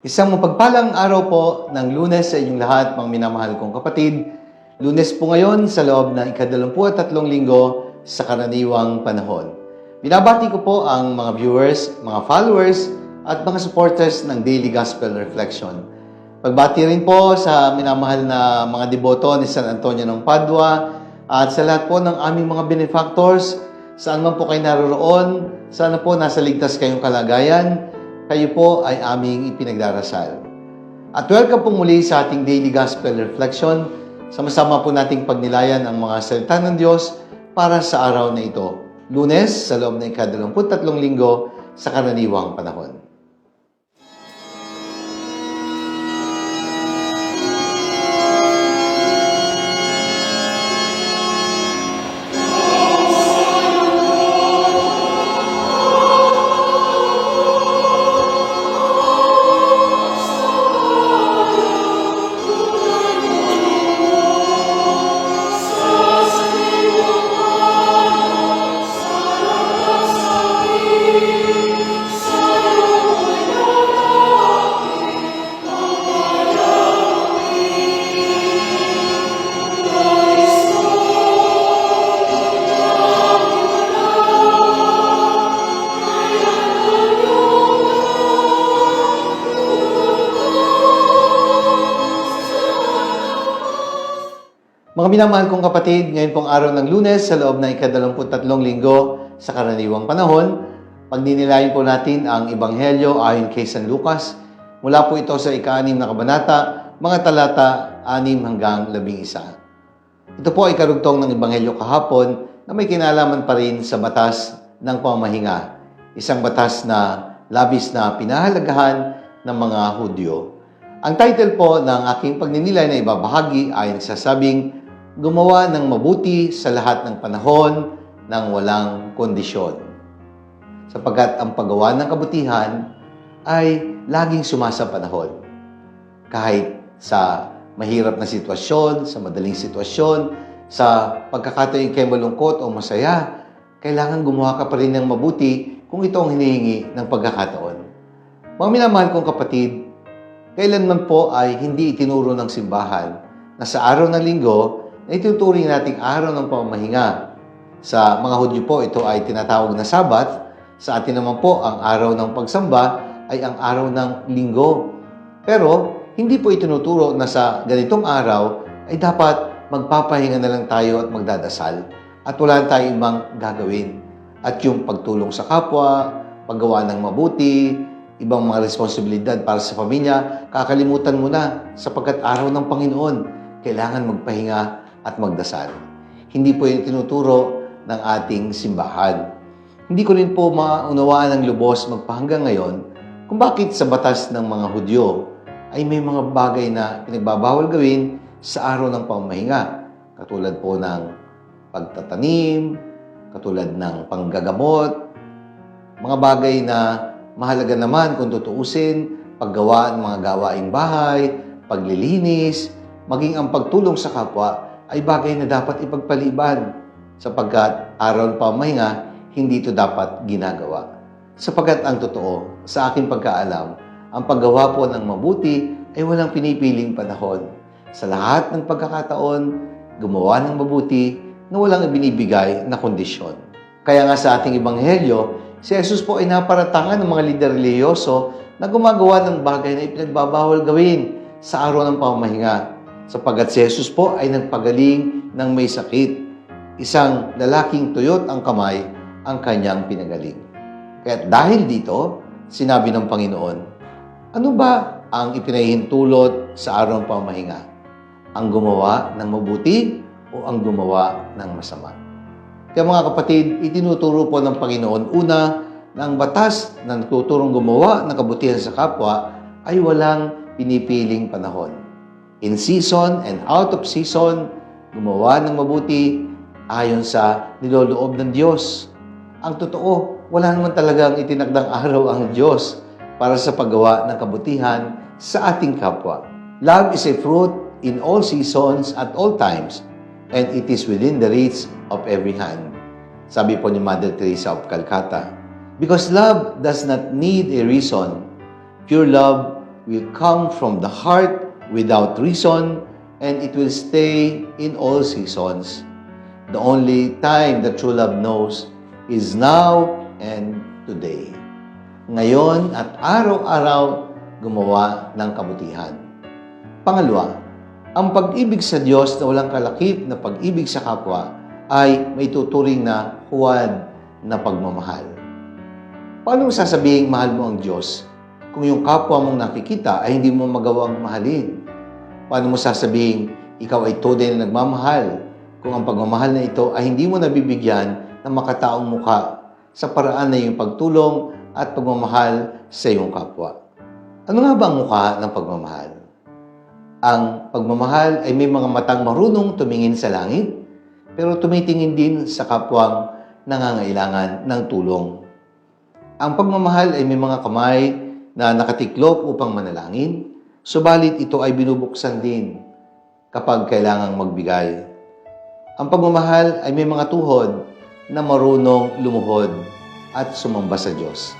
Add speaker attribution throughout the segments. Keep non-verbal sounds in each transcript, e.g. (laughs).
Speaker 1: Isang mapagpalang araw po ng lunes sa inyong lahat, mga minamahal kong kapatid. Lunes po ngayon sa loob ng ikadalamput tatlong linggo sa karaniwang panahon. Binabati ko po ang mga viewers, mga followers, at mga supporters ng Daily Gospel Reflection. Pagbati rin po sa minamahal na mga deboto ni San Antonio ng Padua at sa lahat po ng aming mga benefactors, saan man po kayo naroroon, sana po nasa ligtas kayong kalagayan, kayo po ay aming ipinagdarasal. At welcome po muli sa ating Daily Gospel Reflection. Sama-sama po nating pagnilayan ang mga salita ng Diyos para sa araw na ito. Lunes, sa loob ng ikadalamput tatlong linggo sa karaniwang panahon. Mga minamahal kong kapatid, ngayon pong araw ng lunes sa loob ng ikadalamput tatlong linggo sa karaniwang panahon, pagdinilayin po natin ang Ebanghelyo ayon kay San Lucas. Mula po ito sa ika-anim na kabanata, mga talata 6 hanggang 11. Ito po ay karugtong ng Ebanghelyo kahapon na may kinalaman pa rin sa batas ng pamahinga. Isang batas na labis na pinahalagahan ng mga Hudyo. Ang title po ng aking pagninilay na ibabahagi ay nagsasabing gumawa ng mabuti sa lahat ng panahon ng walang kondisyon. Sapagkat ang paggawa ng kabutihan ay laging sumasapanahon. Kahit sa mahirap na sitwasyon, sa madaling sitwasyon, sa pagkakataon kay malungkot o masaya, kailangan gumawa ka pa rin ng mabuti kung ito ang hinihingi ng pagkakataon. Mga minamahal kong kapatid, kailanman po ay hindi itinuro ng simbahan na sa araw ng linggo na ituturing nating araw ng pamamahinga. Sa mga Hudyo po, ito ay tinatawag na Sabat. Sa atin naman po, ang araw ng pagsamba ay ang araw ng linggo. Pero, hindi po itinuturo na sa ganitong araw ay dapat magpapahinga na lang tayo at magdadasal at wala tayong ibang gagawin. At yung pagtulong sa kapwa, paggawa ng mabuti, ibang mga responsibilidad para sa pamilya, kakalimutan mo na sapagkat araw ng Panginoon, kailangan magpahinga at magdasal. Hindi po yung tinuturo ng ating simbahan. Hindi ko rin po maunawaan ng lubos magpahanggang ngayon kung bakit sa batas ng mga Hudyo ay may mga bagay na pinagbabawal gawin sa araw ng pamahinga. Katulad po ng pagtatanim, katulad ng panggagamot, mga bagay na mahalaga naman kung tutuusin, paggawa ng mga gawaing bahay, paglilinis, maging ang pagtulong sa kapwa ay bagay na dapat ipagpaliban sapagkat araw ng pamahinga, hindi ito dapat ginagawa. Sapagkat ang totoo, sa aking pagkaalam, ang paggawa po ng mabuti ay walang pinipiling panahon. Sa lahat ng pagkakataon, gumawa ng mabuti na walang ibinibigay na kondisyon. Kaya nga sa ating ebanghelyo, si Jesus po ay naparatangan ng mga lider reliyoso na gumagawa ng bagay na ipinagbabawal gawin sa araw ng pamahinga. Sapagat si Jesus po ay nagpagaling ng may sakit. Isang lalaking tuyot ang kamay ang kanyang pinagaling. Kaya dahil dito, sinabi ng Panginoon, ano ba ang ipinahihintulot sa araw ng pamahinga? Ang gumawa ng mabuti o ang gumawa ng masama? Kaya mga kapatid, itinuturo po ng Panginoon una na ang batas na nagtuturong gumawa ng kabutihan sa kapwa ay walang pinipiling panahon. In season and out of season, gumawa ng mabuti ayon sa niloloob ng Diyos. Ang totoo, wala naman talagang itinagdang (laughs) araw ang Diyos para sa paggawa ng kabutihan sa ating kapwa. Love is a fruit in all seasons at all times, and it is within the reach of every hand. Sabi po ni Mother Teresa of Calcutta, Because love does not need a reason, pure love will come from the heart without reason and it will stay in all seasons. The only time that true love knows is now and today. Ngayon at araw-araw gumawa ng kabutihan. Pangalawa, ang pag-ibig sa Diyos na walang kalakip na pag-ibig sa kapwa ay may tuturing na huwad na pagmamahal. Paano mo sasabihing mahal mo ang Diyos kung yung kapwa mong nakikita ay hindi mo magawang mahalin? Paano mo sasabihing ikaw ay tunay na nagmamahal kung ang pagmamahal na ito ay hindi mo nabibigyan ng makataong mukha sa paraan na yung pagtulong at pagmamahal sa iyong kapwa? Ano nga ba ang mukha ng pagmamahal? Ang pagmamahal ay may mga matang marunong tumingin sa langit, pero tumitingin din sa kapwang nangangailangan ng tulong. Ang pagmamahal ay may mga kamay na nakatiklop upang manalangin, subalit ito ay binubuksan din kapag kailangang magbigay. Ang pagmamahal ay may mga tuhod na marunong lumuhod at sumamba sa Diyos.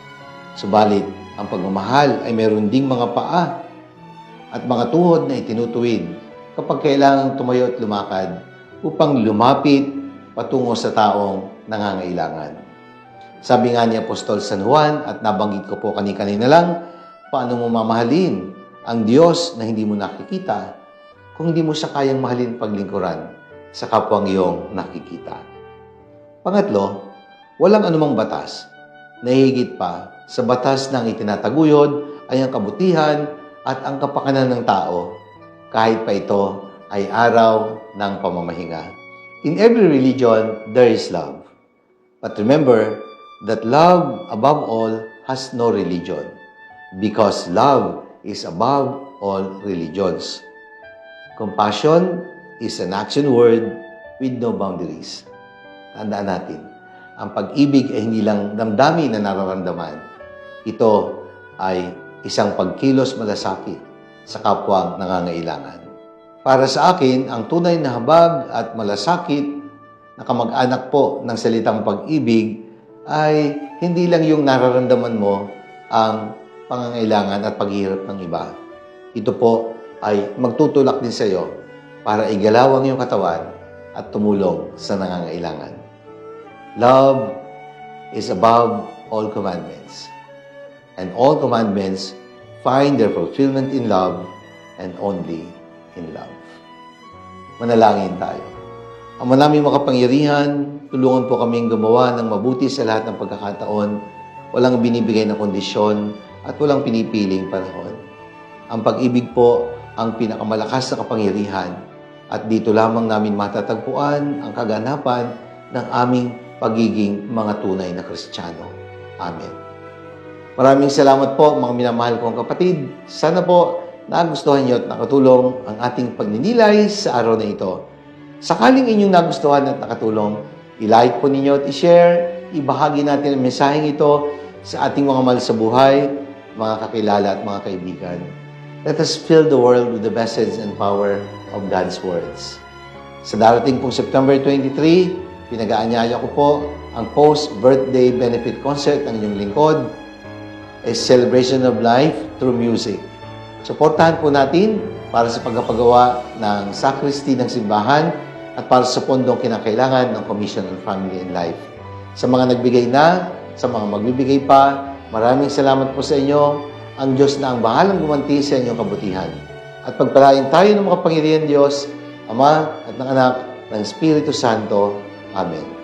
Speaker 1: Subalit, ang pagmamahal ay mayroon ding mga paa at mga tuhod na itinutuwid kapag kailangang tumayo at lumakad upang lumapit patungo sa taong nangangailangan. Sabi nga ni Apostol San Juan at nabanggit ko po kani-kanina lang, paano mo mamahalin ang Diyos na hindi mo nakikita kung hindi mo siya kayang mahalin paglingkuran sa kapwang iyong nakikita. Pangatlo, walang anumang batas na higit pa sa batas ng itinataguyod ay ang kabutihan at ang kapakanan ng tao kahit pa ito ay araw ng pamamahinga. In every religion, there is love. But remember that love above all has no religion because love is above all religions. Compassion is an action word with no boundaries. Tandaan natin, ang pag-ibig ay hindi lang damdamin na nararamdaman. Ito ay isang pagkilos malasakit sa kapwang nangangailangan. Para sa akin, ang tunay na habag at malasakit na kamag-anak po ng salitang pag-ibig ay hindi lang yung nararamdaman mo ang pangangailangan at paghihirap ng iba. Ito po ay magtutulak din sa iyo para igalaw ang iyong katawan at tumulong sa nangangailangan. Love is above all commandments. And all commandments find their fulfillment in love and only in love. Manalangin tayo. Ang manaming makapangyarihan, tulungan po kaming gumawa ng mabuti sa lahat ng pagkakataon, walang binibigay na kondisyon at walang pinipiling panahon. Ang pag-ibig po ang pinakamalakas na kapangyarihan at dito lamang namin matatagpuan ang kaganapan ng aming pagiging mga tunay na Kristiyano. Amen. Maraming salamat po mga minamahal kong kapatid. Sana po nagustuhan niyo at nakatulong ang ating pagninilay sa araw na ito. Sakaling inyong nagustuhan at nakatulong, i-like po ninyo at i-share, ibahagi natin ang mensaheng ito sa ating mga mahal sa buhay, mga kakilala at mga kaibigan. Let us fill the world with the message and power of God's words. Sa darating pong September 23, pinag-aanyaya ko po ang post-birthday benefit concert ng inyong lingkod, a celebration of life through music. Suportahan po natin para sa pagpapagawa ng sacristy ng simbahan at para sa pondong kinakailangan ng Commission on Family and Life. Sa mga nagbigay na, sa mga magbibigay pa, maraming salamat po sa inyo. Ang Diyos na ang bahalang gumanti sa inyong kabutihan. At pagpalain tayo ng makapangyarihan Diyos, Ama at ng Anak, ng Espiritu Santo. Amen.